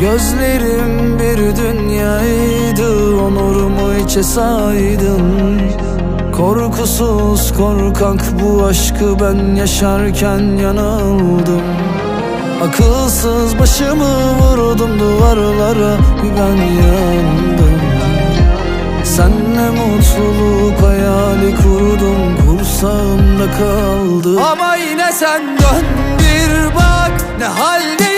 Gözlerim bir dünyaydı Onurumu içe saydın Korkusuz korkak bu aşkı ben yaşarken yanıldım. Akılsız başımı vurdum duvarlara bir ben yandım. Senle mutluluk hayali kurdum kursağımda kaldı Ama yine sen dön bir bak ne haldeyim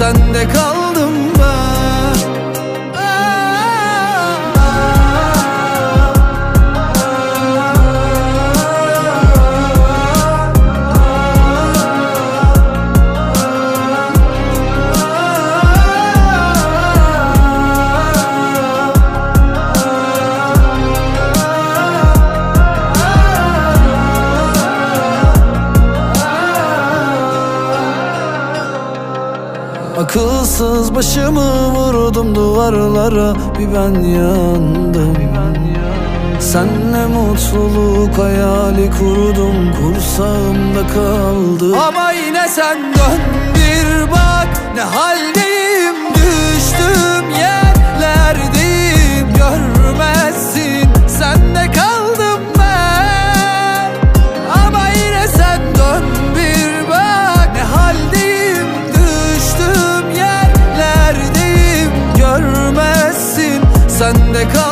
görmezsin Senle Akılsız başımı vurdum duvarlara bir ben yandım. Senle mutluluk hayali kurdum kursağımda kaldı Ama yine sen dön bir bak ne haldeyim Sende kal